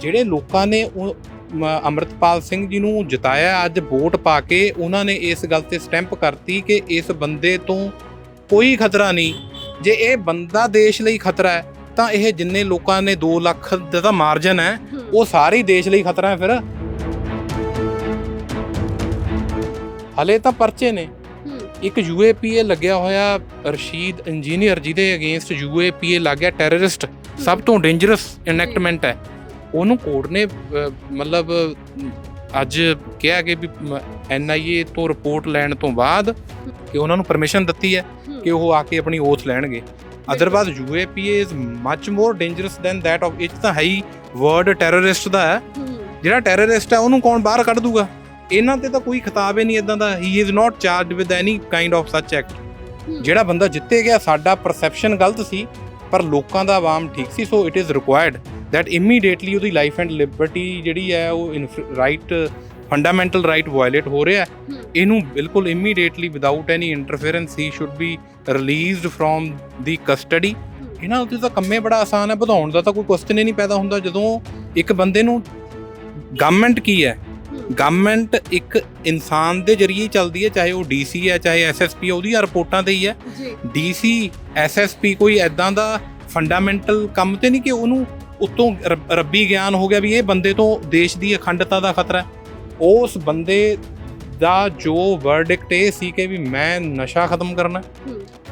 ਜਿਹੜੇ ਲੋਕਾਂ ਨੇ ਅੰਮ੍ਰਿਤਪਾਲ ਸਿੰਘ ਜੀ ਨੂੰ ਜਿਤਾਇਆ ਅੱਜ ਵੋਟ ਪਾ ਕੇ ਉਹਨਾਂ ਨੇ ਇਸ ਗੱਲ ਤੇ ਸਟੈਂਪ ਕਰਤੀ ਕਿ ਇਸ ਬੰਦੇ ਤੋਂ ਕੋਈ ਖਤਰਾ ਨਹੀਂ। ਜੇ ਇਹ ਬੰਦਾ ਦੇਸ਼ ਲਈ ਖਤਰਾ ਹੈ ਤਾਂ ਇਹ ਜਿੰਨੇ ਲੋਕਾਂ ਨੇ 2 ਲੱਖ ਦਾ ਤਾਂ ਮਾਰਜਨ ਹੈ ਉਹ ਸਾਰੇ ਦੇਸ਼ ਲਈ ਖਤਰਾ ਹੈ ਫਿਰ। ਹਲੇ ਤਾਂ ਪਰਚੇ ਨੇ। ਇੱਕ ਯੂਏਪੀਏ ਲੱਗਿਆ ਹੋਇਆ ਰਸ਼ੀਦ ਇੰਜੀਨੀਅਰ ਜਿਹਦੇ ਅਗੇਂਸਟ ਯੂਏਪੀਏ ਲੱਗ ਗਿਆ ਟੈਰਰਿਸਟ ਸਭ ਤੋਂ ਡੇਂਜਰਸ ਇਨੈਕਟਮੈਂਟ ਹੈ। ਉਹਨੂੰ ਕੋਰਟ ਨੇ ਮਤਲਬ ਅੱਜ ਕਿਹਾ ਕਿ ਵੀ ਐਨਆਈਏ ਤੋਂ ਰਿਪੋਰਟ ਲੈਣ ਤੋਂ ਬਾਅਦ ਕਿ ਉਹਨਾਂ ਨੂੰ ਪਰਮਿਸ਼ਨ ਦਿੱਤੀ ਹੈ ਕਿ ਉਹ ਆ ਕੇ ਆਪਣੀ ਓਥ ਲੈਣਗੇ। Otherwise UAPA is much more dangerous than that of it ਤਾਂ ਹੈ ਹੀ ਵਰਡ ਟੈਰਰਿਸਟ ਦਾ ਹੈ। ਜਿਹੜਾ ਟੈਰਰਿਸਟ ਹੈ ਉਹਨੂੰ ਕੌਣ ਬਾਹਰ ਕੱਢ ਦੂਗਾ? ਇਹਨਾਂ ਤੇ ਤਾਂ ਕੋਈ ਖਿਤਾਬ ਹੀ ਨਹੀਂ ਇਦਾਂ ਦਾ। He is not charged with any kind of such act ਜਿਹੜਾ ਬੰਦਾ ਜਿੱਤੇ ਗਿਆ ਸਾਡਾ ਪਰਸੈਪਸ਼ਨ ਗਲਤ ਸੀ ਪਰ ਲੋਕਾਂ ਦਾ ਆਵਾਮ ਠੀਕ ਸੀ so it is required that immediately ਉਹਦੀ ਲਾਈਫ ਐਂਡ ਲਿਬਰਟੀ ਜਿਹੜੀ ਹੈ ਉਹ ਰਾਈਟ ਫੰਡਾਮੈਂਟਲ ਰਾਈਟ ਵਾਇਲੇਟ ਹੋ ਰਿਹਾ ਹੈ। ਇਹਨੂੰ ਬਿਲਕੁਲ immediately without any interference he should be released from the custody ਇਹਨਾਂ ਉੱਤੇ ਤਾਂ ਕੰਮੇ ਬੜਾ ਆਸਾਨ ਹੈ ਵਧਾਉਣ ਦਾ ਤਾਂ ਕੋਈ ਕੁਐਸਚਨ ਹੀ ਨਹੀਂ ਪੈਦਾ ਹੁੰਦਾ। ਜਦੋਂ ਇੱਕ ਬੰਦੇ ਨੂੰ ਗਵਰਨਮੈਂਟ ਕੀ ਹੈ? ਗਵਰਨਮੈਂਟ ਇੱਕ ਇਨਸਾਨ ਦੇ ਜ਼ਰੀਏ ਹੀ ਚੱਲਦੀ ਹੈ ਚਾਹੇ ਉਹ ਡੀਸੀ ਹੈ ਚਾਹੇ ਐਸਐਸਪੀ ਉਹਦੀਆਂ ਰਿਪੋਰਟਾਂ ਤੇ ਹੀ ਹੈ। ਡੀਸੀ ਐਸਐਸਪੀ ਕੋਈ ਐਦਾਂ ਦਾ ਫੰਡਾਮੈਂਟਲ ਕੰਮ ਤੇ ਨਹੀਂ ਕਿ ਉਹਨੂੰ ਉਤੋਂ ਰੱਬੀ ਗਿਆਨ ਹੋ ਗਿਆ ਵੀ ਇਹ ਬੰਦੇ ਤੋਂ ਦੇਸ਼ ਦੀ ਅਖੰਡਤਾ ਦਾ ਖਤਰਾ ਹੈ। ਉਸ ਬੰਦੇ ਦਾ ਜੋ ਵਰਡਿਕਟ ਇਹ ਸੀ ਕਿ ਵੀ ਮੈਂ ਨਸ਼ਾ ਖਤਮ ਕਰਨਾ।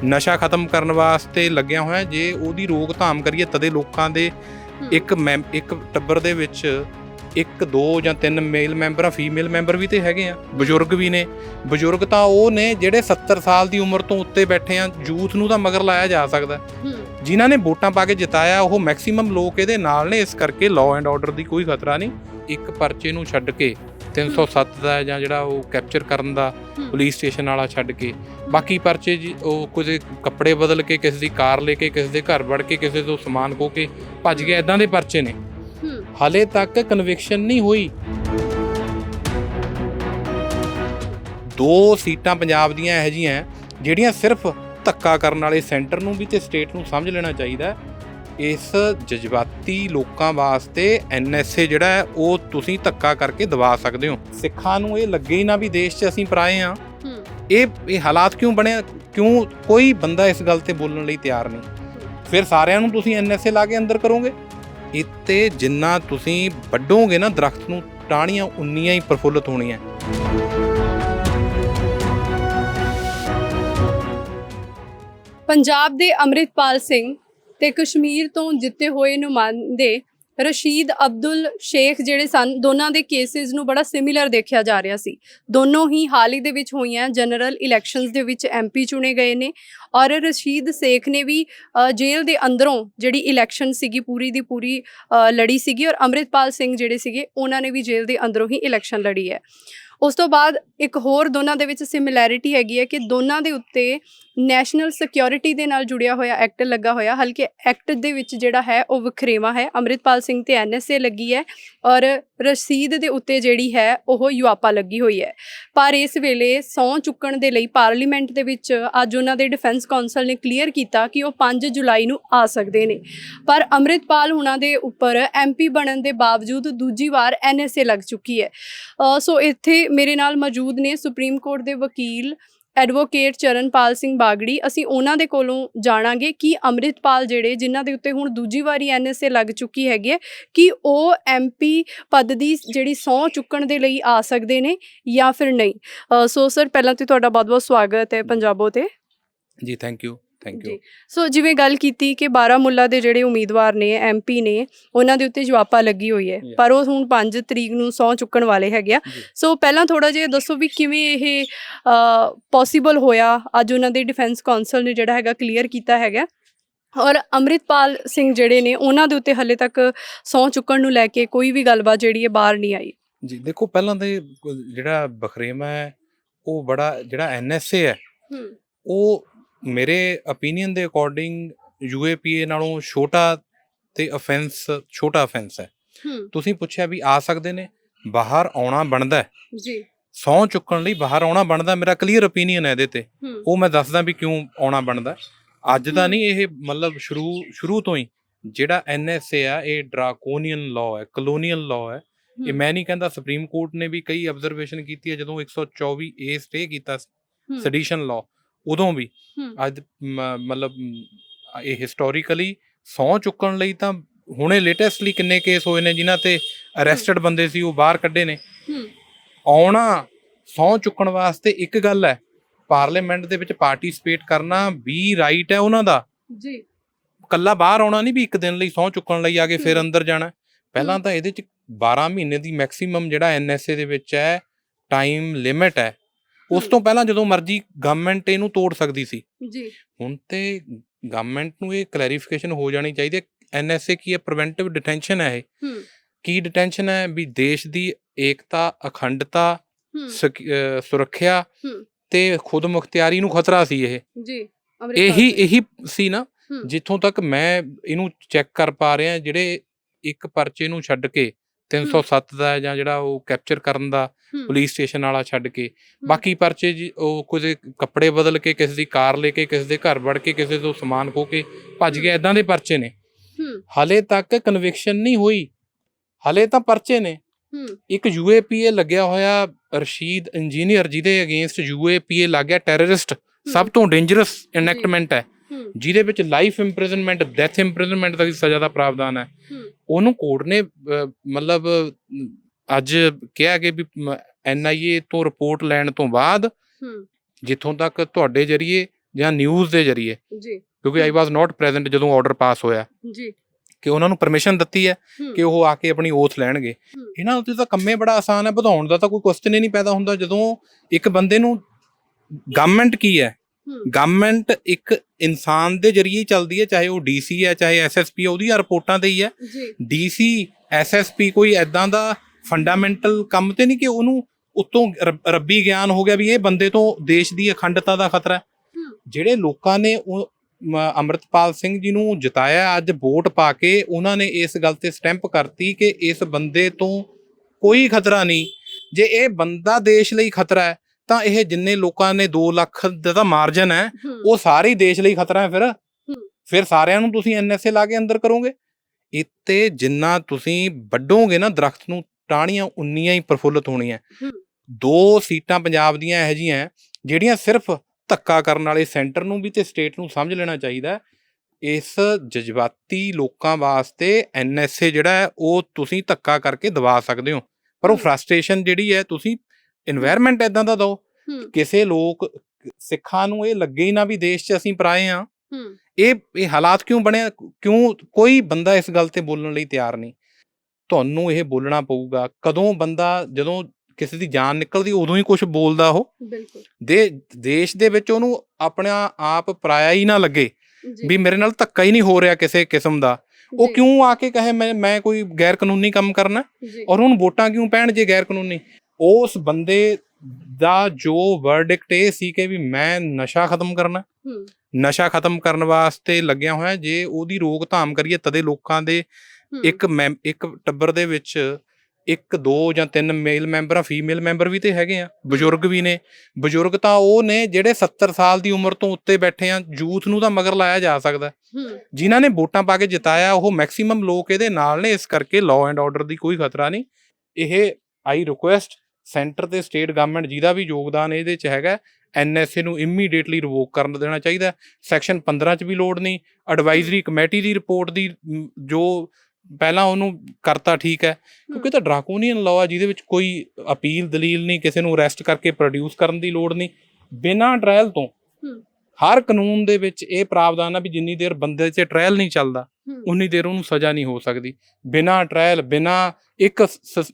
ਨਸ਼ਾ ਖਤਮ ਕਰਨ ਵਾਸਤੇ ਲੱਗਿਆ ਹੋਇਆ ਜੇ ਉਹਦੀ ਰੋਕਥਾਮ ਕਰੀਏ ਤਦੇ ਲੋਕਾਂ ਦੇ ਇੱਕ ਇੱਕ ਟੱਬਰ ਦੇ ਵਿੱਚ ਇੱਕ ਦੋ ਜਾਂ ਤਿੰਨ ਮੇਲ ਮੈਂਬਰ ਆ ਫੀਮੇਲ ਮੈਂਬਰ ਵੀ ਤੇ ਹੈਗੇ ਆ। ਬਜ਼ੁਰਗ ਵੀ ਨੇ। ਬਜ਼ੁਰਗ ਤਾਂ ਉਹ ਨੇ ਜਿਹੜੇ 70 ਸਾਲ ਦੀ ਉਮਰ ਤੋਂ ਉੱਤੇ ਬੈਠੇ ਆ ਯੂਥ ਨੂੰ ਤਾਂ ਮਗਰ ਲਾਇਆ ਜਾ ਸਕਦਾ। ਜਿਨ੍ਹਾਂ ਨੇ ਵੋਟਾਂ ਪਾ ਕੇ ਜਿਤਾਇਆ ਉਹ ਮੈਕਸਿਮਮ ਲੋਕ ਇਹਦੇ ਨਾਲ ਨੇ। ਇਸ ਕਰਕੇ ਲਾਅ ਐਂਡ ਆਰਡਰ ਦੀ ਕੋਈ ਖਤਰਾ ਨਹੀਂ। ਇੱਕ ਪਰਚੇ ਨੂੰ ਛੱਡ ਕੇ 307 ਦਾ ਜਾਂ ਜਿਹੜਾ ਉਹ ਕੈਪਚਰ ਕਰਨ ਦਾ ਪੁਲਿਸ ਸਟੇਸ਼ਨ ਵਾਲਾ ਛੱਡ ਕੇ। ਬਾਕੀ ਪਰਚੇ ਜੀ ਉਹ ਕੁਝ ਕੱਪੜੇ ਬਦਲ ਕੇ ਕਿਸੇ ਦੀ ਕਾਰ ਲੈ ਕੇ ਕਿਸੇ ਦੇ ਘਰ ਵੜ ਕੇ ਕਿਸੇ ਤੋਂ ਸਮਾਨ ਖੋ ਕੇ ਭੱਜ ਗਿਆ ਇਦਾਂ ਦੇ ਪਰਚੇ ਨੇ। ਹਾਲੇ ਤੱਕ ਕਨਵਿਕਸ਼ਨ ਨਹੀਂ ਹੋਈ। ਦੋ ਸੀਟਾਂ ਪੰਜਾਬ ਦੀਆਂ ਇਹੋ ਜਿਹੀਆਂ ਹੈ, ਜਿਹੜੀਆਂ ਸਿਰਫ ਧੱਕਾ ਕਰਨ ਵਾਲੇ ਸੈਂਟਰ ਨੂੰ ਵੀ ਤੇ ਸਟੇਟ ਨੂੰ ਸਮਝ ਲੈਣਾ ਚਾਹੀਦਾ। ਇਸ ਜਜ਼ਬਾਤੀ ਲੋਕਾਂ ਵਾਸਤੇ ਐਨਐਸਏ ਜਿਹੜਾ ਹੈ ਉਹ ਤੁਸੀਂ ਧੱਕਾ ਕਰਕੇ ਦਬਾ ਸਕਦੇ ਹੋ। ਸਿੱਖਾਂ ਨੂੰ ਇਹ ਲੱਗੇ ਹੀ ਨਾ ਵੀ ਦੇਸ਼ 'ਚ ਅਸੀਂ ਪਰਾਏ ਆ ਇਹ ਇਹ ਹਾਲਾਤ ਕਿਉਂ ਬਣਿਆ ਕਿਉਂ ਕੋਈ ਬੰਦਾ ਇਸ ਗੱਲ ਤੇ ਬੋਲਣ ਲਈ ਤਿਆਰ ਨਹੀਂ? ਫਿਰ ਸਾਰਿਆਂ ਨੂੰ ਤੁਸੀਂ ਐਨਐਸਏ ਲਾ ਕੇ ਅੰਦਰ ਕਰੋਗੇ? ਇੱਥੇ ਜਿੰਨਾ ਤੁਸੀਂ ਵੱਢੋਗੇ ਨਾ ਦਰਖਤ ਨੂੰ, ਟਾਹਣੀਆਂ ਉਨੀਆਂ ਹੀ ਪ੍ਰਫੁੱਲਤ ਹੋਣੀਆਂ। ਪੰਜਾਬ ਦੇ ਅੰਮ੍ਰਿਤਪਾਲ ਸਿੰਘ ਤੇ ਕਸ਼ਮੀਰ ਤੋਂ ਜਿੱਤੇ ਹੋਏ ਨੁਮਾਇੰਦੇ ਰਸ਼ੀਦ ਅਬਦੁਲ ਸ਼ੇਖ ਜਿਹੜੇ ਸਨ, ਦੋਨਾਂ ਦੇ ਕੇਸਿਸ ਨੂੰ ਬੜਾ ਸਿਮਿਲਰ ਦੇਖਿਆ ਜਾ ਰਿਹਾ ਸੀ। ਦੋਨੋਂ ਹੀ ਹਾਲ ਹੀ ਦੇ ਵਿੱਚ ਹੋਈਆਂ ਜਨਰਲ ਇਲੈਕਸ਼ਨਸ ਦੇ ਵਿੱਚ ਐਮਪੀ ਚੁਣੇ ਗਏ ਨੇ ਔਰ ਰਸ਼ੀਦ ਸ਼ੇਖ ਨੇ ਵੀ ਜੇਲ੍ਹ ਦੇ ਅੰਦਰੋਂ ਜਿਹੜੀ ਇਲੈਕਸ਼ਨ ਸੀਗੀ, ਪੂਰੀ ਦੀ ਪੂਰੀ ਲੜੀ ਸੀਗੀ ਔਰ ਅੰਮ੍ਰਿਤਪਾਲ ਸਿੰਘ ਜਿਹੜੇ ਸੀਗੇ, ਉਹਨਾਂ ਨੇ ਵੀ ਜੇਲ੍ਹ ਦੇ ਅੰਦਰੋਂ ਹੀ ਇਲੈਕਸ਼ਨ ਲੜੀ ਹੈ। ਉਸ ਤੋਂ ਬਾਅਦ ਇੱਕ ਹੋਰ ਦੋਨਾਂ ਦੇ ਵਿੱਚ ਸਿਮਿਲੈਰਿਟੀ ਹੈਗੀ ਹੈ ਕਿ ਦੋਨਾਂ ਦੇ ਉੱਤੇ ਨੈਸ਼ਨਲ ਸਿਕਿਉਰਿਟੀ ਦੇ ਨਾਲ ਜੁੜਿਆ ਹੋਇਆ ਐਕਟ ਲੱਗਾ ਹੋਇਆ, ਹਲਕੇ ਐਕਟ ਦੇ ਵਿੱਚ ਜਿਹੜਾ ਹੈ ਉਹ ਵਖਰੇਵਾ ਹੈ। ਅੰਮ੍ਰਿਤਪਾਲ ਸਿੰਘ ਤੇ ਐਨਐਸਏ ਲੱਗੀ ਹੈ ਔਰ ਰਸੀਦ ਦੇ ਉੱਤੇ ਜਿਹੜੀ ਹੈ, ਉਹ ਯੁਆਪਾ ਲੱਗੀ ਹੋਈ ਹੈ। ਪਰ ਇਸ ਵੇਲੇ ਸੌ ਚੁੱਕਣ ਦੇ ਲਈ ਪਾਰਲੀਮੈਂਟ ਦੇ ਵਿੱਚ ਅੱਜ ਉਹਨਾਂ ਦੇ ਡਿਫੈਂਸ ਕਾਉਂਸਲ ਨੇ ਕਲੀਅਰ ਕੀਤਾ ਕਿ ਉਹ 5 ਜੁਲਾਈ ਨੂੰ ਆ ਸਕਦੇ ਨੇ। ਪਰ ਅੰਮ੍ਰਿਤਪਾਲ ਹੁਣਾਂ ਦੇ ਉੱਪਰ ਐਮਪੀ ਬਣਨ ਦੇ ਬਾਵਜੂਦ ਦੂਜੀ ਵਾਰ ਐਨਐਸਏ ਲੱਗ ਚੁੱਕੀ ਹੈ। ਸੋ ਇੱਥੇ ਮੇਰੇ ਨਾਲ ਮੌਜੂਦ ਨੇ ਸੁਪਰੀਮ ਕੋਰਟ ਦੇ ਵਕੀਲ ਐਡਵੋਕੇਟ ਚਰਨਪਾਲ ਸਿੰਘ ਬਾਗੜੀ, ਅਸੀਂ ਉਹਨਾਂ ਦੇ ਕੋਲੋਂ ਜਾਣਾਂਗੇ ਕਿ ਅੰਮ੍ਰਿਤਪਾਲ ਜਿਹੜੇ ਜਿਨ੍ਹਾਂ ਦੇ ਉੱਤੇ ਹੁਣ ਦੂਜੀ ਵਾਰੀ ਐਨਐਸਏ ਲੱਗ ਚੁੱਕੀ ਹੈਗੀ ਹੈ, ਕਿ ਉਹ ਐਮਪੀ ਪਦ ਦੀ ਜਿਹੜੀ ਸਹੁੰ ਚੁੱਕਣ ਦੇ ਲਈ ਆ ਸਕਦੇ ਨੇ ਜਾਂ ਫਿਰ ਨਹੀਂ। ਸੋ ਸਰ, ਪਹਿਲਾਂ ਤੇ ਤੁਹਾਡਾ ਬਹੁਤ-ਬਹੁਤ ਸਵਾਗਤ ਹੈ ਪੰਜਾਬੋ ਤੇ। ਜੀ thank you thank you so ਜਿਵੇਂ ਗੱਲ ਕੀਤੀ ਕਿ ਬਾਰਾਮੁੱਲਾ ਦੇ ਜਿਹੜੇ ਉਮੀਦਵਾਰ ਨੇ ਐਮਪੀ ਨੇ ਉਹਨਾਂ ਦੇ ਉੱਤੇ ਜਵਾਪਾ ਲੱਗੀ ਹੋਈ ਹੈ. ਪਰ ਉਹ ਹੁਣ 5 ਤਰੀਕ ਨੂੰ ਸਹੁੰ ਚੁੱਕਣ ਵਾਲੇ ਹੈਗੇ ਆ। ਸੋ ਪਹਿਲਾਂ ਥੋੜਾ ਜਿਹਾ ਦੱਸੋ ਵੀ ਕਿਵੇਂ ਇਹ ਪੋਸੀਬਲ ਹੋਇਆ? ਅੱਜ ਉਹਨਾਂ ਦੇ ਡਿਫੈਂਸ ਕਾਉਂਸਲ ਨੇ ਜਿਹੜਾ ਹੈਗਾ ਕਲੀਅਰ ਕੀਤਾ ਹੈਗਾ। ਔਰ ਅੰਮ੍ਰਿਤਪਾਲ ਸਿੰਘ ਜਿਹੜੇ ਨੇ ਉਹਨਾਂ ਦੇ ਉੱਤੇ ਹਲੇ ਤੱਕ ਸਹੁੰ ਚੁੱਕਣ ਨੂੰ ਲੈ ਕੇ ਕੋਈ ਵੀ ਗੱਲਬਾਤ ਜਿਹੜੀ ਹੈ ਬਾਹਰ ਨਹੀਂ ਆਈ। ਜੀ ਦੇਖੋ ਪਹਿਲਾਂ ਤੇ ਜਿਹੜਾ ਬਖਰੇਮਾ ਹੈ ਉਹ ਬੜਾ ਜਿਹੜਾ ਐਨਐਸਏ ਹੂੰ। ਉਹ ਮੇਰੇ opinion ਦੇ ਅਕੋਰਡਿੰਗ ਯੂਏਪੀਏ ਨਾਲੋਂ ਛੋਟਾ ਤੇ ਅਫੈਂਸ ਛੋਟਾ ਅਫੈਂਸ ਹੈ। ਹੂੰ। ਤੁਸੀਂ ਪੁੱਛਿਆ ਵੀ ਆ ਸਕਦੇ ਨੇ ਬਾਹਰ ਆਉਣਾ ਬਣਦਾ ਹੈ। ਜੀ। ਸਹੁੰ ਚੁੱਕਣ ਲਈ ਬਾਹਰ ਆਉਣਾ ਬਣਦਾ ਮੇਰਾ ਕਲੀਅਰ opinion ਹੈ ਇਹਦੇ ਤੇ। ਉਹ ਮੈਂ ਦੱਸਦਾ ਵੀ ਕਿਉਂ ਆਉਣਾ ਬਣਦਾ। ਅੱਜ ਦਾ। ਨਹੀਂ ਇਹ ਮਤਲਬ ਸ਼ੁਰੂ ਸ਼ੁਰੂ ਤੋਂ ਹੀ ਜਿਹੜਾ ਐਨਐਸਏ ਆ ਇਹ ਡਰਾਕੋਨੀਅਨ ਲਾਅ ਹੈ ਕਲੋਨੀਅਲ ਲਾਅ ਹੈ। ਇਹ ਮੈਂ ਨਹੀਂ ਕਹਿੰਦਾ ਸੁਪਰੀਮ ਕੋਰਟ ਨੇ ਵੀ ਕਈ ਆਬਜ਼ਰਵੇਸ਼ਨ ਕੀਤੀ ਹੈ। ਜਦੋਂ 124 ਏ ਸਟੇ ਕੀਤਾ। ਸੈਡੀਸ਼ਨ ਲਾਅ ਉਦੋਂ ਵੀ। ਅੱਜ ਮਤਲਬ ਇਹ ਹਿਸਟੋਰੀਕਲੀ ਸੌ ਚੁੱਕਣ ਲਈ ਤਾਂ ਹੁਣੇ ਲੇਟੈਸਟਲੀ ਕਿੰਨੇ ਕੇਸ ਹੋਏ ਨੇ ਜਿਨ੍ਹਾਂ ਤੇ ਅਰੈਸਟਡ ਬੰਦੇ ਸੀ ਉਹ ਬਾਹਰ ਕੱਢੇ ਨੇ। ਆਉਣਾ ਸੌ ਚੁੱਕਣ ਵਾਸਤੇ ਇੱਕ ਗੱਲ ਹੈ ਪਾਰਲੀਮੈਂਟ ਦੇ ਵਿੱਚ ਪਾਰਟਿਸਿਪੇਟ ਕਰਨਾ ਵੀ ਰਾਈਟ ਹੈ ਉਹਨਾਂ ਦਾ। ਜੀ। ਕੱਲਾ ਬਾਹਰ ਆਉਣਾ ਨਹੀਂ ਵੀ ਇੱਕ ਦਿਨ ਲਈ ਸਹੁੰ ਚੁੱਕਣ ਲਈ ਆ ਕੇ ਫਿਰ। ਅੰਦਰ ਜਾਣਾ ਪਹਿਲਾਂ। ਤਾਂ ਇਹਦੇ ਚ 12 ਮਹੀਨੇ ਦੀ ਮੈਕਸਿਮਮ ਜਿਹੜਾ ਐਨਐਸਏ ਦੇ ਵਿੱਚ ਹੈ ਟਾਈਮ ਲਿਮਿਟ ਹੈ। ਉਸ। ਤੋਂ ਪਹਿਲਾਂ ਜਦੋਂ ਮਰਜ਼ੀ ਗਵਰਨਮੈਂਟ ਇਹਨੂੰ ਤੋੜ ਸਕਦੀ ਸੀ। ਜੀ। ਹੁਣ ਤੇ ਗਵਰਨਮੈਂਟ ਨੂੰ ਇਹ ਕਲੈਰੀਫਿਕੇਸ਼ਨ ਹੋ ਜਾਣੀ ਚਾਹੀਦੀ ਹੈ। ਐਨਐਸਏ ਕੀ ਹੈ? ਪ੍ਰੀਵੈਂਟਿਵ ਡਿਟੈਂਸ਼ਨ ਹੈ ਇਹ। ਹੂੰ। ਕੀ ਡਿਟੈਂਸ਼ਨ ਹੈ? ਵੀ ਦੇਸ਼ ਦੀ ਏਕਤਾ ਅਖੰਡਤਾ ਸੁਰੱਖਿਆ। ਤੇ ਖੁਦ ਮੁਖਤਿਆਰੀ ਨੂੰ ਖਤਰਾ ਸੀ ਇਹ। ਜੀ ਇਹੀ। ਇਹੀ ਸੀ ਨਾ। ਜਿੱਥੋਂ ਤੱਕ ਮੈਂ ਇਹਨੂੰ ਚੈੱਕ ਕਰ ਪਾ ਰਿਹਾ ਜਿਹੜੇ ਇੱਕ ਪਰਚੇ ਨੂੰ ਛੱਡ ਕੇ 307 ਦਾ ਜਾਂ ਜਿਹੜਾ ਉਹ ਕੈਪਚਰ ਕਰਨ ਦਾ ਪੁਲਿਸ ਸਟੇਸ਼ਨ ਵਾਲਾ ਛੱਡ ਕੇ। ਬਾਕੀ ਪਰਚੇ ਜੀ ਉਹ ਕੁਝ ਕੱਪੜੇ ਬਦਲ ਕੇ ਕਿਸੇ ਦੀ ਕਾਰ ਲੈ ਕੇ ਕਿਸੇ ਦੇ ਘਰ ਵੜ ਕੇ ਕਿਸੇ ਤੋਂ ਸਮਾਨ ਖੋ ਕੇ ਭੱਜ ਗਿਆ ਇਦਾਂ ਦੇ ਪਰਚੇ ਨੇ। ਹਲੇ ਤੱਕ ਕਨਵਿਕਸ਼ਨ ਨਹੀਂ ਹੋਈ। ਹਲੇ ਤਾਂ ਪਰਚੇ ਨੇ। ਇੱਕ ਯੂਏਪੀਏ ਲੱਗਿਆ ਹੋਇਆ ਰਸ਼ੀਦ ਇੰਜੀਨੀਅਰ ਜਿਹਦੇ ਅਗੇਂਸਟ ਯੂਏਪੀਏ ਲੱਗ ਗਿਆ ਟੈਰਰਿਸਟ ਸਭ ਤੋਂ ਡੇਂਜਰਸ ਇਨੈਕਟਮੈਂਟ ਹੂੰ। ਜਿਹਦੇ ਵਿੱਚ ਲਾਈਫ ਇੰਪ੍ਰਿਜ਼ਨਮੈਂਟ ਡੈਥ ਇੰਪ੍ਰਿਜ਼ਨਮੈਂਟ ਦਾ ਵੀ ਸਜ਼ਾ ਦਾ ਪ੍ਰਾਵਧਾਨ ਹੈ। ਉਹਨੂੰ ਕੋਰਟ ਨੇ ਮਤਲਬ ਅੱਜ ਕਿਹਾ ਕਿ ਵੀ ਐਨਆਈਏ ਤੋਂ ਰਿਪੋਰਟ ਲੈਣ ਤੋਂ ਬਾਅਦ ਜਿੱਥੋਂ ਤੱਕ ਤੁਹਾਡੇ ਜਰੀਏ ਜਾਂ ਨਿਊਜ਼ ਦੇ ਜਰੀਏ ਜੀ। ਕਿਉਂਕਿ ਆਈ ਵਾਸ ਨਾਟ ਪ੍ਰੈਜ਼ੈਂਟ ਜਦੋਂ ਆਰਡਰ ਪਾਸ ਹੋਇਆ। ਜੀ। ਕਿ ਉਹਨਾਂ ਨੂੰ ਪਰਮਿਸ਼ਨ ਦਿੱਤੀ ਹੈ ਕਿ ਉਹ ਆ ਕੇ ਆਪਣੀ ਓਥ ਲੈਣਗੇ। ਇਹਨਾਂ ਉੱਤੇ ਤਾਂ ਕੰਮੇ ਬੜਾ ਆਸਾਨ ਹੈ ਵਧਾਉਣ ਦਾ ਤਾਂ ਕੋਈ ਕੁਐਸਚਨ ਹੀ ਨਹੀਂ ਪੈਦਾ ਹੁੰਦਾ। ਜਦੋਂ ਇੱਕ ਬੰਦੇ ਨੂੰ ਗਵਰਨਮੈਂਟ ਕੀ ਹੂੰ? ਗਵਰਨਮੈਂਟ ਇੱਕ ਇਨਸਾਨ ਦੇ ਜਰੀਏ ਚੱਲਦੀ ਹੈ ਚਾਹੇ ਉਹ ਡੀਸੀ ਹੈ ਚਾਹੇ ਐਸਐਸਪੀ ਉਹਦੀਆਂ ਰਿਪੋਰਟਾਂ ਤੇ ਹੀ ਹੈ। ਡੀਸੀ ਐਸਐਸਪੀ ਕੋਈ ਐਦਾਂ ਦਾ ਫੰਡਾਮੈਂਟਲ ਕੰਮ ਤੇ ਨਹੀਂ ਕਿ ਉਹਨੂੰ ਉਤੋਂ ਰੱਬੀ ਗਿਆਨ ਹੋ ਗਿਆ ਵੀ ਇਹ ਬੰਦੇ ਤੋਂ ਦੇਸ਼ ਦੀ ਅਖੰਡਤਾ ਦਾ ਖਤਰਾ ਜਿਹੜੇ ਲੋਕਾਂ ਨੇ ਉਹ ਅੰਮ੍ਰਿਤਪਾਲ ਸਿੰਘ ਜੀ ਨੂੰ ਜਿਤਾਇਆ ਅੱਜ ਵੋਟ ਪਾ ਕੇ ਉਹਨਾਂ ਨੇ ਇਸ ਗੱਲ ਤੇ ਸਟੈਂਪ ਕਰਤੀ ਕਿ ਇਸ ਬੰਦੇ ਤੋਂ ਕੋਈ ਖਤਰਾ ਨਹੀਂ। ਜੇ ਇਹ ਬੰਦਾ ਦੇਸ਼ ਲਈ ਖਤਰਾ ਹੈ ਤਾਂ ਇਹ ਜਿੰਨੇ ਲੋਕਾਂ ਨੇ 2 ਲੱਖ ਦਾ ਤਾਂ ਮਾਰਜਨ ਹੈ ਉਹ ਸਾਰੇ ਦੇਸ਼ ਲਈ ਖਤਰਾ ਹੈ ਫਿਰ ਫਿਰ ਸਾਰਿਆਂ ਨੂੰ ਤੁਸੀਂ ਐਨਐਸਏ ਲਾ ਕੇ ਅੰਦਰ ਕਰੋਗੇ ਇੱਥੇ ਜਿੰਨਾ ਤੁਸੀਂ ਵੱਢੋਗੇ ਨਾ ਦਰਖਤ ਨੂੰ ਟਾਹਣੀਆਂ ਉਨੀਆਂ ਹੀ ਪ੍ਰਫੁੱਲਤ ਹੋਣੀਆਂ। ਦੋ ਸੀਟਾਂ ਪੰਜਾਬ ਦੀਆਂ ਇਹੋ ਜਿਹੀਆਂ ਹੈ, ਜਿਹੜੀਆਂ ਸਿਰਫ ਧੱਕਾ ਕਰਨ ਵਾਲੇ ਸੈਂਟਰ ਨੂੰ ਵੀ ਤੇ ਸਟੇਟ ਨੂੰ ਸਮਝ ਲੈਣਾ ਚਾਹੀਦਾ। ਇਸ ਜਜ਼ਬਾਤੀ ਲੋਕਾਂ ਵਾਸਤੇ ਐਨਐਸਏ ਜਿਹੜਾ ਹੈ ਉਹ ਤੁਸੀਂ ਧੱਕਾ ਕਰਕੇ ਦਬਾ ਸਕਦੇ ਹੋ ਪਰ ਉਹ। ਫਰਸਟ੍ਰੇਸ਼ਨ ਜਿਹੜੀ ਹੈ ਤੁਸੀਂ এনवायरमेंट ਇਦਾਂ ਦਾ ਦੋ ਕਿਸੇ ਲੋਕ ਸਿੱਖਾਂ ਨੂੰ ਇਹ ਲੱਗੇ ਹੀ ਨਾ ਵੀ ਦੇਸ਼ 'ਚ ਅਸੀਂ ਪਰਾਏ ਆ। ਇਹ ਇਹ ਹਾਲਾਤ ਕਿਉਂ ਬਣਿਆ? ਕਿਉਂ ਕੋਈ ਬੰਦਾ ਇਸ ਗੱਲ ਤੇ ਬੋਲਣ ਲਈ ਤਿਆਰ ਨਹੀਂ? ਤੁਹਾਨੂੰ ਇਹ ਬੋਲਣਾ ਪਊਗਾ ਕਦੋਂ ਬੰਦਾ ਜਦੋਂ ਕਿਸੇ ਦੀ ਜਾਨ ਨਿਕਲਦੀ ਉਦੋਂ ਹੀ ਕੁਝ ਬੋਲਦਾ ਉਹ। ਦੇ ਦੇਸ਼ ਦੇ ਵਿੱਚ ਉਹਨੂੰ ਆਪਣਾ ਆਪ ਪਰਾਇਆ ਹੀ ਨਾ ਲੱਗੇ ਵੀ ਮੇਰੇ ਨਾਲ ਧੱਕਾ ਹੀ ਨਹੀਂ ਹੋ ਰਿਹਾ ਕਿਸੇ ਕਿਸਮ ਦਾ। ਉਹ ਕਿਉਂ ਆ ਕੇ ਕਹੇ ਮੈਂ ਮੈਂ ਕੋਈ ਗੈਰ ਕਾਨੂੰਨੀ ਕੰਮ ਕਰਨਾ? ਔਰ ਉਹਨੂੰ ਵੋਟਾਂ ਕਿਉਂ ਪੈਣ ਜੇ ਗੈਰ ਕਾਨੂੰਨੀ ਉਸ ਬੰਦੇ ਦਾ ਜੋ ਵਰਡਿਕਟ ਇਹ ਸੀ ਕਿ ਵੀ ਮੈਂ ਨਸ਼ਾ ਖਤਮ ਕਰਨਾ ਨਸ਼ਾ ਖਤਮ ਕਰਨ ਵਾਸਤੇ ਲੱਗਿਆ ਹੋਇਆ ਜੇ ਉਹਦੀ ਰੋਕਥਾਮ ਕਰੀਏ ਤਦੇ ਲੋਕਾਂ ਦੇ ਇੱਕ ਇੱਕ ਟੱਬਰ ਦੇ ਵਿੱਚ ਇੱਕ ਦੋ ਜਾਂ ਤਿੰਨ ਮੇਲ ਮੈਂਬਰ ਆ ਫੀਮੇਲ ਮੈਂਬਰ ਵੀ ਤੇ ਹੈਗੇ ਆ ਬਜ਼ੁਰਗ ਵੀ ਨੇ। ਬਜ਼ੁਰਗ ਤਾਂ ਉਹ ਨੇ ਜਿਹੜੇ 70 ਸਾਲ ਦੀ ਉਮਰ ਤੋਂ ਉੱਤੇ ਬੈਠੇ ਆ ਯੂਥ ਨੂੰ ਤਾਂ ਮਗਰ ਲਾਇਆ ਜਾ ਸਕਦਾ ਜਿਨ੍ਹਾਂ ਨੇ ਵੋਟਾਂ ਪਾ ਕੇ ਜਿਤਾਇਆ ਉਹ ਮੈਕਸਿਮਮ ਲੋਕ ਇਹਦੇ ਨਾਲ ਨੇ ਇਸ ਕਰਕੇ ਲਾਅ ਐਂਡ ਆਰਡਰ ਦੀ ਕੋਈ ਖਤਰਾ ਨਹੀਂ। ਇਹ ਆਈ ਰਿਕੁਐਸਟ ਸੈਂਟਰ ਤੇ ਸਟੇਟ ਗਵਰਨਮੈਂਟ ਜਿਹਦਾ ਵੀ ਯੋਗਦਾਨ ਇਹਦੇ ਚ ਹੈਗਾ ਐਨਐਸਏ ਨੂੰ ਇਮੀਡੀਏਟਲੀ ਰਿਵੋਕ ਕਰਨ ਦੇਣਾ ਚਾਹੀਦਾ ਸੈਕਸ਼ਨ 15 ਚ ਵੀ ਲੋੜ ਨਹੀਂ ਐਡਵਾਈਜ਼ਰੀ ਕਮੇਟੀ ਦੀ ਰਿਪੋਰਟ ਦੀ ਜੋ ਪਹਿਲਾਂ ਉਹਨੂੰ ਕਰਤਾ ਠੀਕ ਹੈ ਕਿਉਂਕਿ ਤਾਂ ਡਰਾਕੋਨੀਅਨ ਲਾਅ ਹੈ ਜਿਹਦੇ ਵਿੱਚ ਕੋਈ ਅਪੀਲ ਦਲੀਲ ਨਹੀਂ ਕਿਸੇ ਨੂੰ ਅਰੈਸਟ ਕਰਕੇ ਪ੍ਰੋਡਿਊਸ ਕਰਨ ਦੀ ਲੋੜ ਨਹੀਂ। ਬਿਨਾਂ ਟ੍ਰਾਇਲ ਤੋਂ ਹਰ ਕਾਨੂੰਨ ਦੇ ਵਿੱਚ ਇਹ ਪ੍ਰਾਵਧਾਨ ਆ ਵੀ ਜਿੰਨੀ ਦੇਰ ਬੰਦੇ 'ਚ ਟ੍ਰਾਇਲ ਨਹੀਂ ਚੱਲਦਾ। ਉਨੀ ਦੇਰ ਉਹਨੂੰ ਸਜ਼ਾ ਨਹੀਂ ਹੋ ਸਕਦੀ। ਬਿਨਾਂ ਟ੍ਰਾਇਲ ਬਿਨਾਂ ਇੱਕ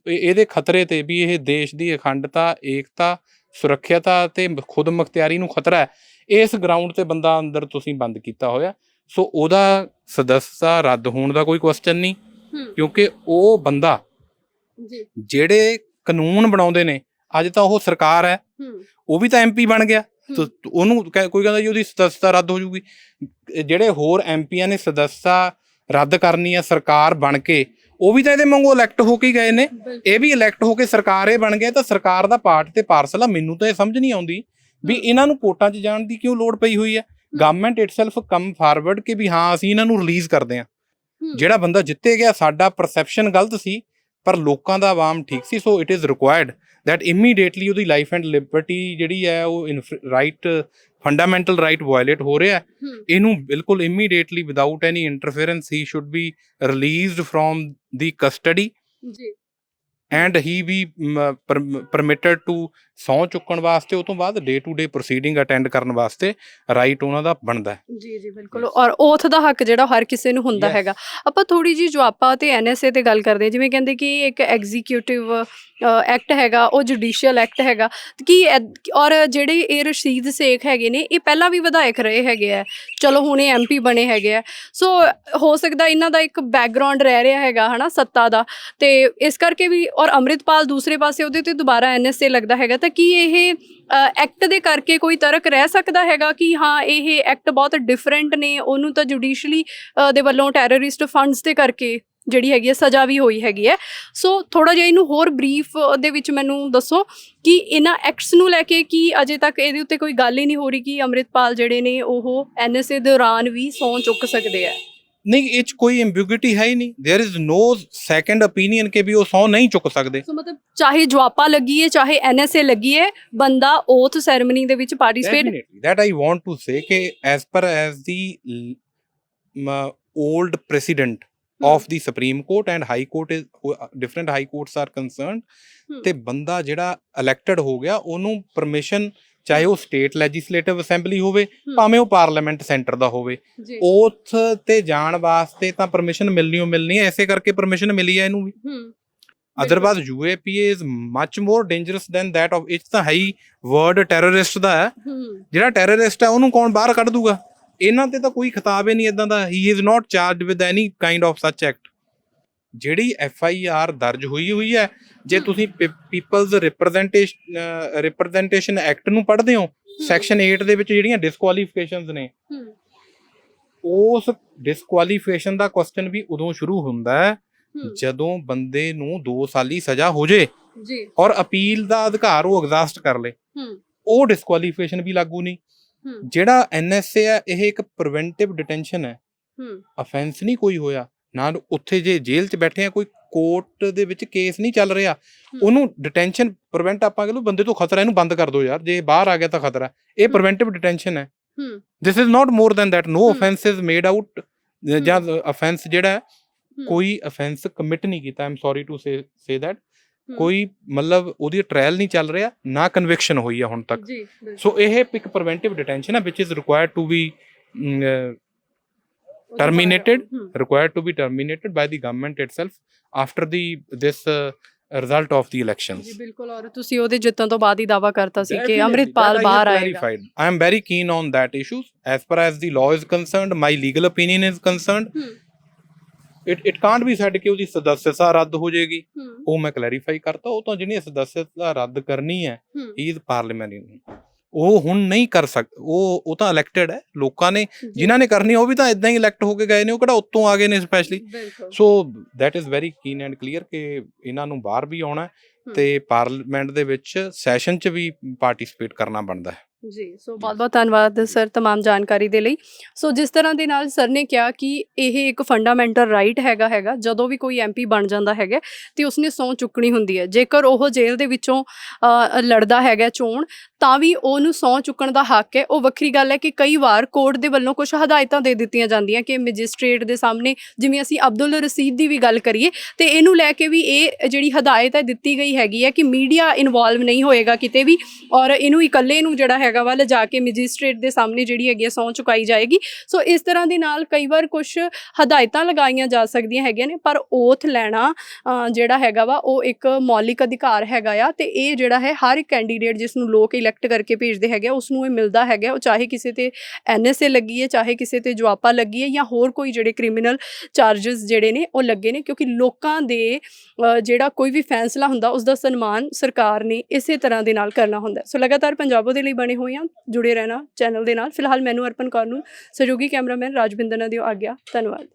ਇਹਦੇ ਖਤਰੇ ਤੇ ਵੀ ਇਹ ਦੇਸ਼ ਦੀ ਅਖੰਡਤਾ ਏਕਤਾ ਸੁਰੱਖਿਅਤਾ ਤੇ ਖੁਦ ਮੁਖਤਿਆਰੀ ਨੂੰ ਖਤਰਾ ਹੈ। ਇਸ ਗਰਾਊਂਡ ਤੇ ਬੰਦਾ ਅੰਦਰ ਤੁਸੀਂ ਬੰਦ ਕੀਤਾ ਹੋਇਆ। ਸੋ ਉਹਦਾ ਸਦੱਸਤਾ ਰੱਦ ਹੋਣ ਦਾ ਕੋਈ ਕੁਐਸਚਨ ਨਹੀਂ। ਕਿਉਂਕਿ ਉਹ ਬੰਦਾ ਜੀ। ਜਿਹੜੇ ਕਾਨੂੰਨ ਬਣਾਉਂਦੇ ਨੇ ਅੱਜ ਤਾਂ ਉਹ ਸਰਕਾਰ ਹੈ। ਉਹ ਵੀ ਤਾਂ ਐਮਪੀ ਬਣ ਗਿਆ। ਤੋ ਉਹਨੂੰ ਕੋਈ ਕਹਿੰਦਾ ਜੀ ਉਹਦੀ ਸਦੱਸਤਾ ਰੱਦ ਹੋ ਜੂਗੀ। ਜਿਹੜੇ ਹੋਰ ਐਮਪੀਆਂ ਨੇ ਸਦੱਸਤਾ ਰੱਦ ਕਰਨੀ ਹੈ ਸਰਕਾਰ ਬਣ ਕੇ ਉਹ ਵੀ ਤਾਂ ਇਹਦੇ ਵਾਂਗੂ ਇਲੈਕਟ ਹੋ ਕੇ ਗਏ ਨੇ। ਇਹ ਵੀ ਇਲੈਕਟ ਹੋ ਕੇ ਸਰਕਾਰ ਇਹ ਬਣ ਗਏ ਤਾਂ ਸਰਕਾਰ ਦਾ ਪਾਰਟ ਤੇ ਪਾਰਸਲ ਆ। ਮੈਨੂੰ ਤਾਂ ਇਹ ਸਮਝ ਨਹੀਂ ਆਉਂਦੀ ਵੀ ਇਹਨਾਂ ਨੂੰ ਕੋਰਟਾਂ 'ਚ ਜਾਣ ਦੀ ਕਿਉਂ ਲੋੜ ਪਈ ਹੋਈ ਹੈ ਗਵਰਨਮੈਂਟ ਇਟਸੈਲਫ ਕਮ ਫਾਰਵਰਡ ਕਿ ਵੀ ਹਾਂ ਅਸੀਂ ਇਹਨਾਂ ਨੂੰ ਰਿਲੀਜ਼ ਕਰਦੇ ਹੂੰ। ਜਿਹੜਾ ਬੰਦਾ ਜਿੱਤੇ ਗਿਆ ਸਾਡਾ ਪਰਸੈਪਸ਼ਨ ਗਲਤ ਸੀ। ਪਰ ਲੋਕਾਂ ਦਾ ਆਵਾਮ ਠੀਕ ਸੀ so it is required that immediately ਉਹਦੀ ਲਾਈਫ ਐਂਡ ਲਿਬਰਟੀ ਜਿਹੜੀ ਹੈ ਉਹ ਰਾਈਟ ਫੰਡਾਮੈਂਟਲ ਰਾਈਟ ਵਾਇਲੇਟ ਹੋ ਰਿਹਾ ਇਹਨੂੰ ਬਿਲਕੁਲ immediately without any interference he should be released from the custody ਜੀ। And he be permitted to ਸੌ ਚੁੱਕਣ ਵਾਸਤੇ ਉਹ ਤੋਂ ਬਾਅਦ day to day proceeding attend ਕਰਨ ਵਾਸਤੇ ਰਾਈਟ ਉਹਨਾਂ ਦਾ ਬਣਦਾ ਹੈ। ਜੀ ਜੀ ਬਿਲਕੁਲ। ਔਰ ਓਥ ਦਾ ਹੱਕ ਜਿਹੜਾ ਹਰ ਕਿਸੇ ਨੂੰ ਹੁੰਦਾ. ਹੈਗਾ। ਆਪਾਂ ਥੋੜੀ ਜੀ ਜਵਾਪਾ ਤੇ ਐਨਐਸਏ ਤੇ ਗੱਲ ਕਰਦੇ ਜਿਵੇਂ ਕਹਿੰਦੇ ਕਿ ਇੱਕ ਐਗਜ਼ੀਕਿਊਟਿਵ ਐਕਟ ਹੈਗਾ ਉਹ ਜੁਡੀਸ਼ੀਅਲ ਐਕਟ ਹੈਗਾ। ਕੀ ਔਰ ਜਿਹੜੇ ਇਹ ਰਸ਼ੀਦ ਸੇਖ ਹੈਗੇ ਨੇ ਇਹ ਪਹਿਲਾਂ ਵੀ ਵਿਧਾਇਕ ਰਹੇ ਹੈਗੇ ਆ। ਚਲੋ ਹੁਣ ਇਹ ਐਮਪੀ ਬਣੇ ਹੈਗੇ ਆ। ਸੋ ਹੋ ਸਕਦਾ ਇਹਨਾਂ ਦਾ ਇੱਕ ਬੈਕਗ੍ਰਾਉਂਡ ਰਹਿ ਰਿਹਾ ਹੈਗਾ ਹਨਾ ਸੱਤਾ ਦਾ। ਤੇ ਇਸ ਕਰਕੇ ਵੀ ਔਰ ਅੰਮ੍ਰਿਤਪਾਲ ਦੂਸਰੇ ਪਾਸੇ ਉਹਦੇ ਤੇ ਦੁਬਾਰਾ ਐਨਐਸਏ ਲੱਗਦਾ ਹੈਗਾ ਤਾਂ ਕੀ ਇਹ ਐਕਟ ਦੇ ਕਰਕੇ ਕੋਈ ਤਰਕ ਰਹਿ ਸਕਦਾ ਹੈਗਾ ਕਿ ਹਾਂ, ਇਹ ਐਕਟ ਬਹੁਤ ਡਿਫਰੈਂਟ ਨੇ? ਉਹਨੂੰ ਤਾਂ ਜੁਡੀਸ਼ਲੀ ਦੇ ਵੱਲੋਂ ਟੈਰਰਿਸਟ ਫੰਡਸ ਦੇ ਕਰਕੇ ਜਿਹੜੀ ਹੈਗੀ ਹੈ, ਸਜ਼ਾ ਵੀ ਹੋਈ ਹੈਗੀ ਹੈ। ਸੋ ਥੋੜਾ ਜਿਹਾ ਇਹਨੂੰ ਹੋਰ ਬਰੀਫ ਦੇ ਵਿੱਚ ਮੈਨੂੰ ਦੱਸੋ ਕਿ ਇਹਨਾਂ ਐਕਟਸ ਨੂੰ ਲੈ ਕੇ ਕੀ ਅਜੇ ਤੱਕ ਇਹਦੇ ਉੱਤੇ ਕੋਈ ਗੱਲ ਹੀ ਨਹੀਂ ਹੋ ਰਹੀ ਕਿ ਅੰਮ੍ਰਿਤਪਾਲ ਜਿਹੜੇ ਨੇ ਉਹ ਐਨਐਸਏ ਦੌਰਾਨ ਵੀ ਸੌਂ ਚੁੱਕ ਸਕਦੇ ਆ ਨਹੀਂ ਇਹ 'ਚ ਕੋਈ ਐਮਬੀਗੁਇਟੀ ਹੈ ਹੀ ਨਹੀਂ there is no second opinion ਕਿ ਵੀ ਉਹ ਸੌ ਨਹੀਂ ਚੁੱਕ ਸਕਦੇ ਸੋ ਮਤਲਬ ਚਾਹੇ ਜਵਾਪਾ ਲੱਗੀ ਹੈ ਚਾਹੇ ਐਨਐਸਏ ਲੱਗੀ ਹੈ ਬੰਦਾ ਓਥ ਸੈਰੇਮਨੀ ਦੇ ਵਿੱਚ participate Definitely. That I want to say ਕਿ as per as the l- m- old precedent of the Supreme Court and High Court is who- different high courts are concerned ਹਮ। ਤੇ ਬੰਦਾ ਜਿਹੜਾ elected ਹੋ ਗਿਆ ਉਹਨੂੰ permission ਚਾਹੇ ਉਹ state legislative assembly ਹੋਵੇ। ਭਾਵੇਂ ਉਹ ਪਾਰਲੀਮੈਂਟ ਸੈਂਟਰ ਦਾ ਹੋਵੇ। ਉਥ ਤੇ ਜਾਣ ਵਾਸਤੇ ਤਾਂ ਪਰਮਿਸ਼ਨ ਮਿਲਣੀ ਓ ਮਿਲਣੀ ਹੈ ਐਸੇ ਕਰਕੇ ਪਰਮਿਸ਼ਨ ਮਿਲੀ ਹੈ ਇਹਨੂੰ ਵੀ। Otherwise UAPA is much more dangerous than that of it's ਤਾਂ ਹੈ ਵਰਡ ਟੈਰਰਿਸਟ ਦਾ ਹੂੰ। ਜਿਹੜਾ ਟੈਰਰਿਸਟ ਹੈ ਉਹਨੂੰ ਕੌਣ ਬਾਹਰ ਕੱਢ ਦੂਗਾ? ਇਹਨਾਂ ਤੇ ਤਾਂ ਕੋਈ ਖਿਤਾਬ ਹੀ ਨਹੀਂ ਇਦਾਂ ਦਾ। He is not charged with any kind of such act ਜਿਹੜੀ ਐਫ ਆਈ ਆਰ ਦਰਜ ਹੋਈ ਹੋਈ ਹੈ ਜੇ। ਤੁਸੀਂ ਪੀਪਲਜ਼ ਰਿਪਰੈਜ਼ੈਂਟੇਸ਼ਨ ਰਿਪਰੈਜ਼ੈਂਟੇਸ਼ਨ ਐਕਟ ਨੂੰ ਪੜ੍ਹਦੇ ਹੋ ਸੈਕਸ਼ਨ 8 ਦੇ ਵਿੱਚ ਜਿਹੜੀਆਂ ਡਿਸਕੁਆਲੀਫਿਕੇਸ਼ਨਸ ਨੇ ਉਸ ਡਿਸਕੁਆਲੀਫਿਕੇਸ਼ਨ ਦਾ ਕੁਐਸਚਨ ਵੀ ਉਦੋਂ ਸ਼ੁਰੂ ਹੁੰਦਾ ਹੈ ਜਦੋਂ ਬੰਦੇ ਨੂੰ 2 ਸਾਲੀ ਸਜ਼ਾ ਹੋ ਜੇ ਜੀ। ਔਰ ਅਪੀਲ ਦਾ ਅਧਿਕਾਰ ਉਹ ਐਗਜ਼ਾਸਟ ਕਰ ਲੇ ਉਹ ਡਿਸਕੁਆਲੀਫਿਕੇਸ਼ਨ ਵੀ ਲਾਗੂ ਨਹੀਂ। ਜਿਹੜਾ ਐਨਐਸਏ ਹੈ ਇਹ ਇੱਕ ਪ੍ਰੀਵੈਂਟਿਵ ਡਿਟੈਂਸ਼ਨ ਹੈ। ਹੂੰ ਅਫੈਂਸ ਨਹੀਂ ਕੋਈ ਹੋਇਆ। ਨਾ ਉੱਥੇ ਜੇ ਜੇਲ੍ਹ 'ਚ ਬੈਠੇ ਆ ਕੋਈ ਕੋਰਟ ਦੇ ਵਿੱਚ ਕੇਸ ਨਹੀਂ ਚੱਲ ਰਿਹਾ। ਉਹਨੂੰ ਡਿਟੈਂਸ਼ਨ ਪ੍ਰੀਵੈਂਟ ਆਪਾਂ ਕਹਿੰਦੇ ਬੰਦੇ ਤੋਂ ਖਤਰਾ ਇਹਨੂੰ ਬੰਦ ਕਰ ਦਿਓ ਯਾਰ ਜੇ ਬਾਹਰ ਆ ਗਿਆ ਤਾਂ ਖਤਰਾ ਇਹ। ਪ੍ਰੀਵੈਂਟਿਵ ਡਿਟੈਂਸ਼ਨ ਹੈ this is not more than that no is made out ਜਾਂ ਅਫੈਂਸ ਜਿਹੜਾ। ਕੋਈ ਅਫੈਂਸ ਕਮਿਟ ਨਹੀਂ ਕੀਤਾ I'm sorry to say say that. ਕੋਈ ਮਤਲਬ ਉਹਦੀ ਟ੍ਰਾਇਲ ਨਹੀਂ ਚੱਲ ਰਿਹਾ ਨਾ ਕਨਵਿਕਸ਼ਨ ਹੋਈ ਹੈ ਹੁਣ ਤੱਕ। ਸੋ ਇਹ ਇੱਕ ਪ੍ਰੀਵੈਂਟਿਵ ਡਿਟੈਂਸ਼ਨ ਹੈ which is required to be terminated? required to be terminated by the government itself after the this uh, result of the elections. ਜੀ ਬਿਲਕੁਲ ਔਰ ਤੁਸੀਂ ਉਹਦੇ ਜਿੱਤਣ ਤੋਂ ਬਾਅਦ ਹੀ ਦਾਵਾ ਕਰਤਾ ਸੀ ਕਿ Definitely, ਅੰਮ੍ਰਿਤਪਾਲ ਬਾਹਰ ਆਏਗਾ clarified. I am very keen on that issues. As far as the law is concerned, my legal opinion is concerned. ਹੂੰ It it can't be said ਕਿ ਉਹਦੀ ਸਦੱਸਤਾ ਰੱਦ ਹੋ ਜਾਏਗੀ ਉਹ ਮੈਂ ਕਲੈਰੀਫਾਈ ਕਰਤਾ ਉਹ ਤਾਂ ਜਿਹਨੇ ਸਦੱਸਤਾ ਰੱਦ ਕਰਨੀ ਹੈ ਹੂੰ ਹੀ ਇਜ਼ ਪਾਰਲੀਮੈਂਟਰੀਅਨ ਉਹ ਹੁਣ ਨਹੀਂ ਕਰ ਸਕ ਉਹ ਉਹ ਤਾਂ ਇਲੈਕਟਡ ਹੈ ਲੋਕਾਂ ਨੇ ਜਿਨ੍ਹਾਂ ਨੇ ਕਰਨੀ ਉਹ ਵੀ ਤਾਂ ਇਦਾਂ ਹੀ ਇਲੈਕਟ ਹੋ ਕੇ ਗਏ ਨੇ ਉਹ ਕਿਹੜਾ ਉੱਤੋਂ ਆ ਗਏ ਨੇ specially so that is very keen and clear ਕਿ ਇਹਨਾਂ ਨੂੰ ਬਾਹਰ ਵੀ ਆਉਣਾ। ਤੇ ਪਾਰਲੀਮੈਂਟ ਦੇ ਵਿੱਚ ਸੈਸ਼ਨ 'ਚ ਵੀ ਪਾਰਟਿਸਿਪੇਟ ਕਰਨਾ ਬਣਦਾ ਹੈ। ਜੀ ਸੋ ਬਹੁਤ ਬਹੁਤ ਧੰਨਵਾਦ ਸਰ तमाम ਜਾਣਕਾਰੀ ਦੇ ਲਈ ਸੋ ਜਿਸ ਤਰ੍ਹਾਂ ਦੇ ਨਾਲ ਸਰ ਨੇ ਕਿਹਾ ਕਿ ਇਹ ਇੱਕ ਫੰਡਾਮੈਂਟਲ ਰਾਈਟ ਹੈਗਾ ਹੈਗਾ ਜਦੋਂ ਵੀ ਕੋਈ ਐਮਪੀ ਬਣ ਜਾਂਦਾ ਹੈਗਾ ਤੇ ਉਸਨੇ ਸੌ ਚੁੱਕਣੀ ਹੁੰਦੀ ਹੈ ਜੇਕਰ ਉਹ ਜੇਲ੍ਹ ਦੇ ਵਿੱਚੋਂ ਅ, ਲੜਦਾ ਹੈਗਾ ਚੋਣ ਤਾਂ ਵੀ ਉਹਨੂੰ ਸੌ ਚੁੱਕਣ ਦਾ ਹੱਕ ਹੈ ਉਹ ਵੱਖਰੀ ਗੱਲ ਹੈ ਕਿ ਕਈ ਵਾਰ ਕੋਰਟ ਦੇ ਵੱਲੋਂ ਕੁਝ ਹਦਾਇਤਾਂ ਦੇ ਦਿੱਤੀਆਂ ਜਾਂਦੀਆਂ ਕਿ ਮੈਜਿਸਟ੍ਰੇਟ ਦੇ ਸਾਹਮਣੇ ਜਿਵੇਂ ਅਸੀਂ ਅਬਦੁਲ ਰਸੀਦ ਦੀ ਵੀ ਗੱਲ ਕਰੀਏ ਤੇ ਇਹਨੂੰ ਲੈ ਕੇ ਵੀ ਇਹ ਜਿਹੜੀ ਹਦਾਇਤ ਹੈ ਦਿੱਤੀ ਗਈ ਹੈਗੀ ਹੈ ਕਿ ਮੀਡੀਆ ਇਨਵੋਲਵ ਨਹੀਂ ਹੋਏਗਾ ਕਿਤੇ ਵੀ ਔਰ ਇਹਨੂੰ ਇਕੱਲੇ ਨੂੰ ਜਿਹੜਾ ਹੈਗਾ ਵਾ ਲਿਜਾ ਕੇ ਮੈਜਿਸਟ੍ਰੇਟ ਦੇ ਸਾਹਮਣੇ ਜਿਹੜੀ ਹੈਗੀ ਸੌ ਚੁਕਾਈ ਜਾਏਗੀ। ਸੋ ਇਸ ਤਰ੍ਹਾਂ ਦੇ ਨਾਲ ਕਈ ਵਾਰ ਕੁਝ ਹਦਾਇਤਾਂ ਲਗਾਈਆਂ ਜਾ ਸਕਦੀਆਂ ਹੈਗੀਆਂ ਨੇ ਪਰ ਓਥ ਲੈਣਾ ਜਿਹੜਾ ਹੈਗਾ ਵਾ ਉਹ ਇੱਕ ਮੌਲਿਕ ਅਧਿਕਾਰ ਹੈਗਾ ਆ ਤੇ ਇਹ ਜਿਹੜਾ ਹੈ ਹਰ ਇੱਕ ਕੈਂਡੀਡੇਟ ਜਿਸ ਨੂੰ ਲੋਕ ਇਲੈਕਟ ਕਰਕੇ ਭੇਜਦੇ ਹੈਗੇ ਆ, ਉਸ ਨੂੰ ਇਹ ਮਿਲਦਾ ਹੈਗਾ ਉਹ ਚਾਹੇ ਕਿਸੇ ਤੇ ਐਨਐਸਏ ਲੱਗੀ ਹੈ ਚਾਹੇ ਕਿਸੇ ਤੇ ਜਵਾਪਾ ਲੱਗੀ ਹੈ ਜਾਂ ਹੋਰ ਕੋਈ ਜਿਹੜੇ ਕ੍ਰਿਮੀਨਲ ਚਾਰजेस ਜਿਹੜੇ ਨੇ ਉਹ ਲੱਗੇ ਨੇ ਕਿਉਂਕਿ ਲੋਕਾਂ ਦੇ ਜਿਹੜਾ ਕੋਈ ਵੀ ਫੈਸਲਾ ਹੁੰਦਾ ਉਸ ਦਾ ਸਨਮਾਨ ਸਰਕਾਰ ਨੇ ਇਸੇ ਤਰ੍ਹਾਂ ਦੇ ਨਾਲ ਕਰਨਾ ਹੁੰਦਾ। ਸੋ ਲਗਾਤਾਰ ਪੰਜਾਬੋ ਦੇ ਲਈ ਬਣੇ ਹੋਏ ਹਾਂ ਜੁੜੇ ਰਹਿਣਾ ਚੈਨਲ ਦੇ ਨਾਲ। ਫਿਲਹਾਲ ਮੈਨੂੰ ਅਰਪਣ ਕੌਰ ਨੂੰ, ਸਹਿਯੋਗੀ ਕੈਮਰਾਮੈਨ ਰਾਜਵਿੰਦਰ ਨੇ ਦਿਓ ਆਗਿਆ। ਧੰਨਵਾਦ।